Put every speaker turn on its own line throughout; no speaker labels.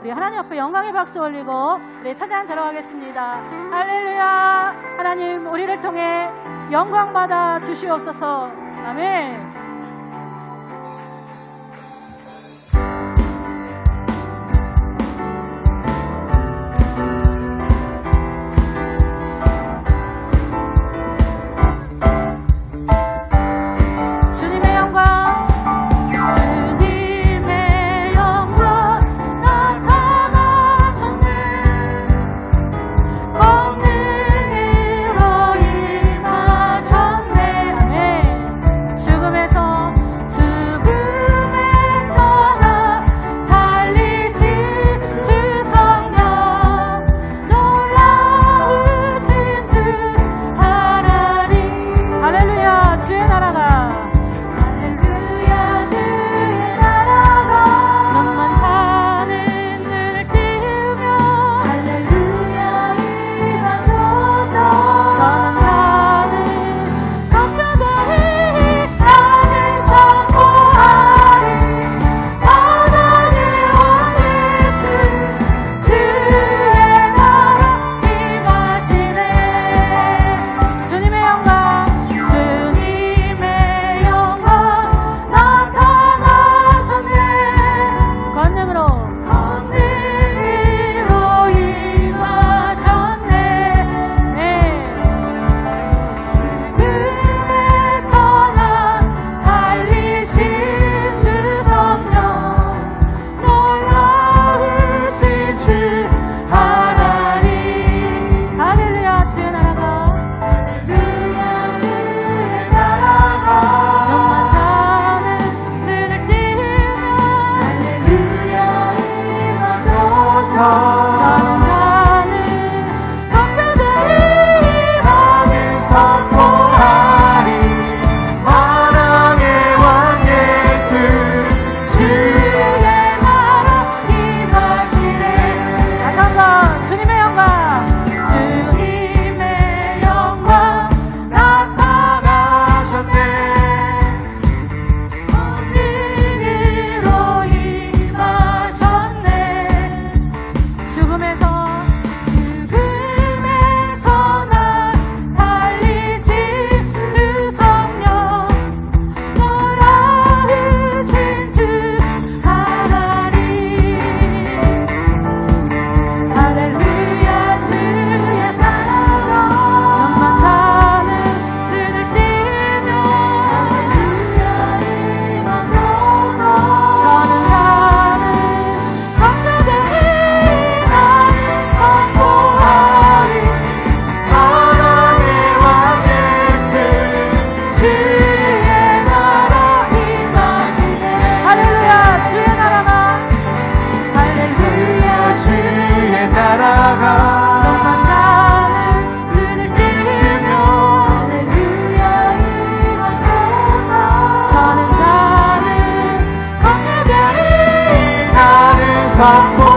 우리 하나님 앞에 영광의 박수 올리고 우리 찬양 들어가겠습니다. 할렐루야! 하나님 우리를 통해 영광 받아 주시옵소서. 아멘.
진 리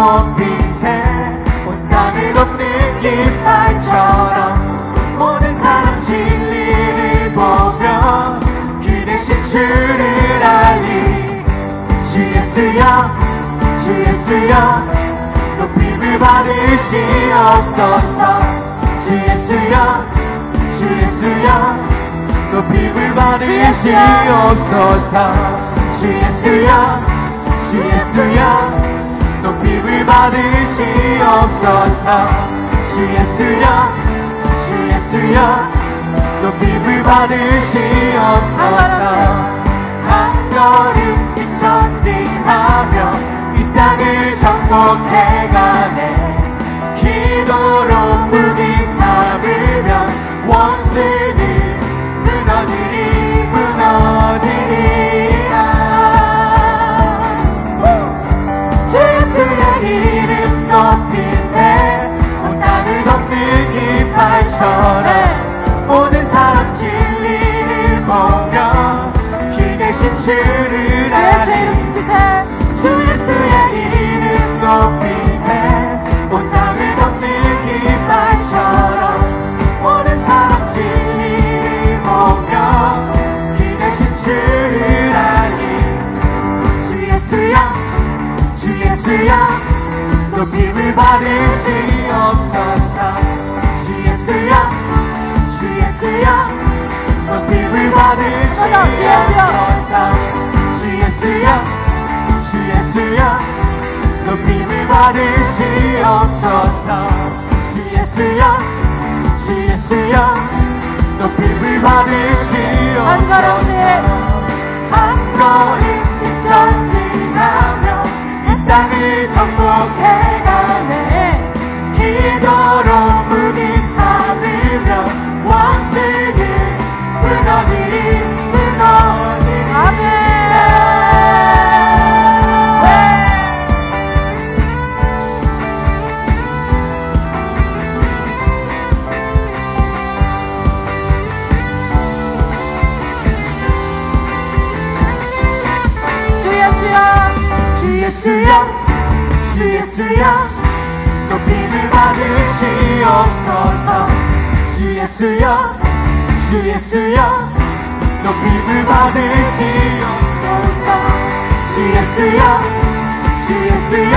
높이세 온 땅을 덮는 깃발처럼 모든 사람 진리를 보며 그 대신 주를 알리. 주 예수여 주 예수여 높임을 받으시옵소서. 주 예수여 주 예수여 높임을 받으시옵소서. 주 예수여 주 예수여 받으시옵소서 주 예수여 주 예수여. 높임을 받으시옵소서 한 걸음씩 전진하며 이 땅을 정복해가네. 기도로 무기 삼으면 원수 처럼 모든 사람 진리를 보며 길 대신 주를
높이세
주 예수의 이름 높이세. 온 땅을 덮는 깃발처럼 모든 사람 진리를 보며 길 대신 주를 알리 주 예수야 주 예수야 높임을 받으시옵소서. 주 예수야 주 예수야 높임을 받으시옵소서. 주 예수야 주 예수야 높임을 받으시옵소서. 주 예수야 주 예수야 높임을 받으시옵소서.
한.
한 걸음씩 전진하며 이 땅을 정복해가 예수야 주 예수야 높임을 받으시옵소서. 주 예수야 주 예수야 높임을 받으시옵소서. 주 예수야 주 예수야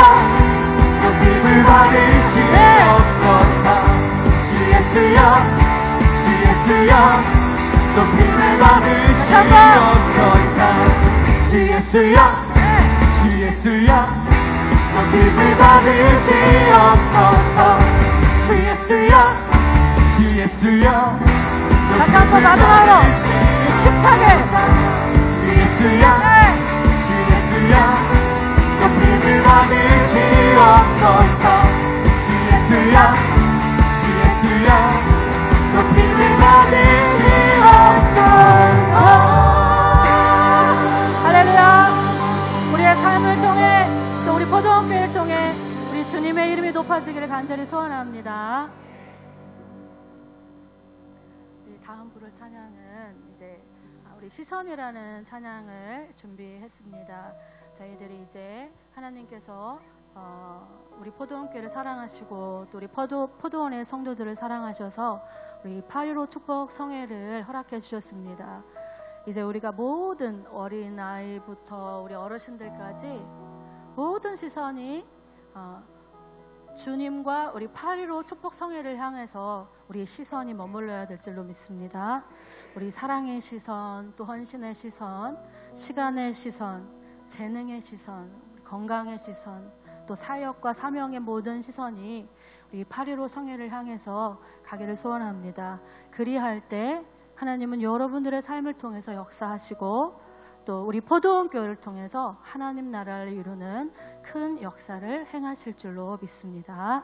높임을 받으시옵소서. 주 예수야 주 예수야 높임을 받으시옵소서. 주 예수야 주 예수야 높임을 받으시옵소서. 주 예수야 주 예수야
다시 한번 마지막으로 힘차게
주 예수야 주 예수야 높임을 받으시옵소서. 주 예수야 주 예수야 높임을 받으시옵소서
통해 우리 주님의 이름이 높아지기를 간절히 소원합니다 이 다음 부를 찬양은 이제 아, 우리 시선이라는 찬양을 준비했습니다 저희들이 이제 하나님께서 어, 우리 포도원교회를 사랑하시고 또 우리 포도, 포도원의 성도들을 사랑하셔서 우리 8.15 축복 성회를 허락해 주셨습니다. 이제 우리가 모든 어린 아이부터 우리 어르신들까지 모든 시선이 어, 주님과 우리 8.15 축복 성회를 향해서 우리의 시선이 머물러야 될 줄로 믿습니다. 우리 사랑의 시선, 또 헌신의 시선, 시간의 시선, 재능의 시선, 건강의 시선, 또 사역과 사명의 모든 시선이 우리 8.15 성회를 향해서 가기를 소원합니다. 그리할 때 하나님은 여러분들의 삶을 통해서 역사하시고 또 우리 포도원 교회를 통해서 하나님 나라를 이루는 큰 역사를 행하실 줄로 믿습니다.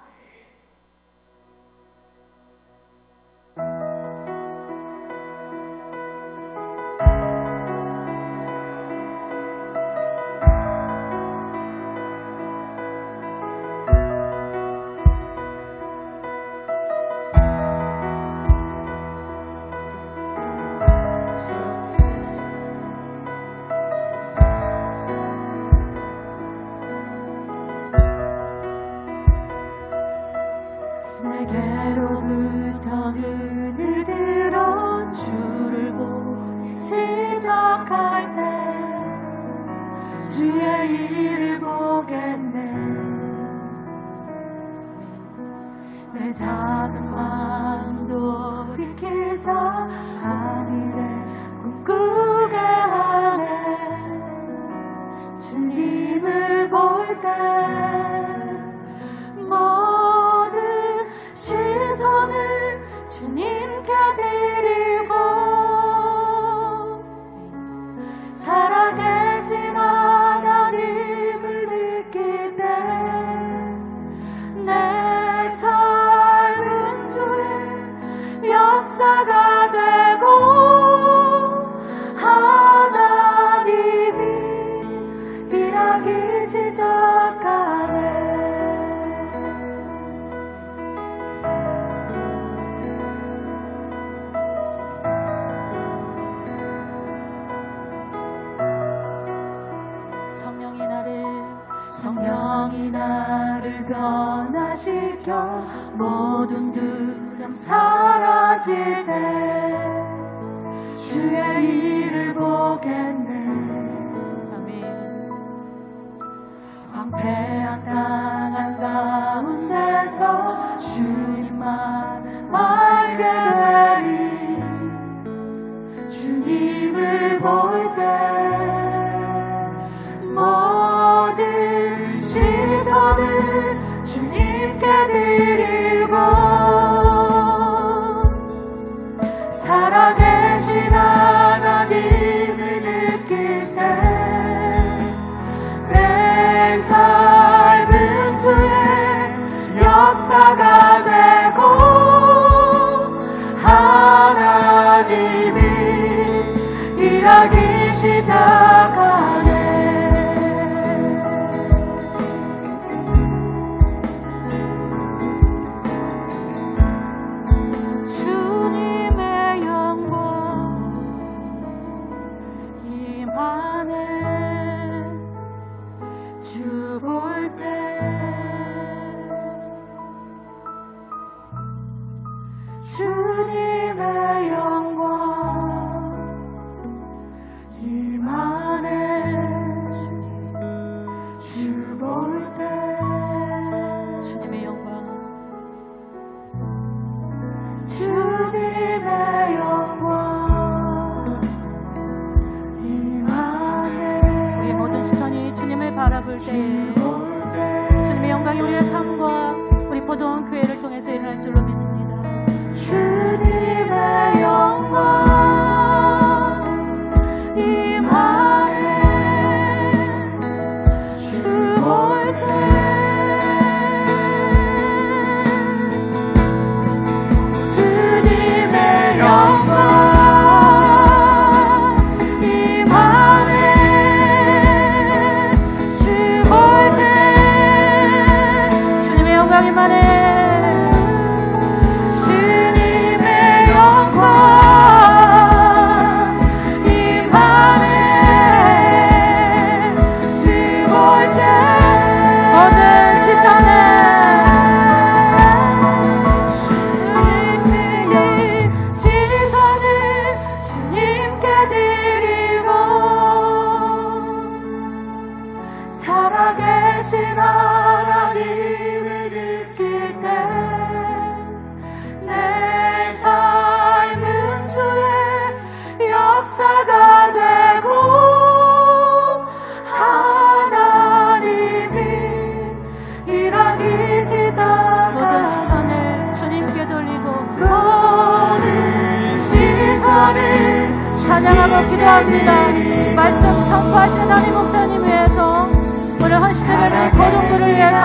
주님을 볼때 황폐한 땅 한 가운데서 주님만 맑게 되리 주님을 볼 때 모든 시선을 주님께 드리 시작하네
찬양하고 말씀 선포하시는 담임 목사님 위해서 오늘 헌신들을 고동들을 위해서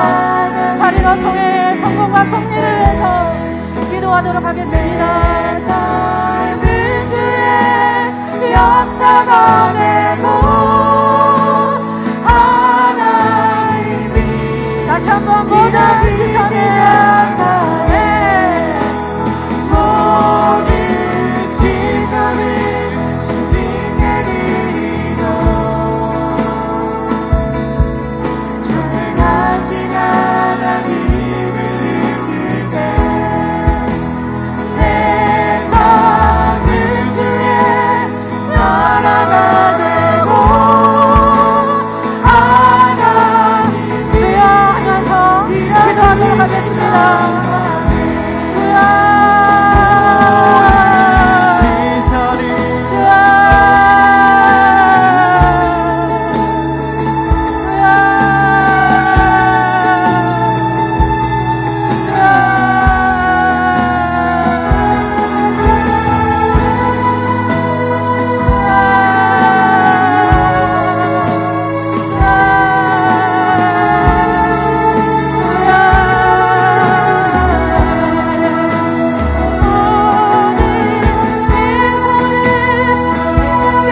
하리로 성회의 성공과 성리를 위해서 기도하도록 하겠습니다.
삶은 그의 역사가 되고 하나님이
다시 한번 모든 시선을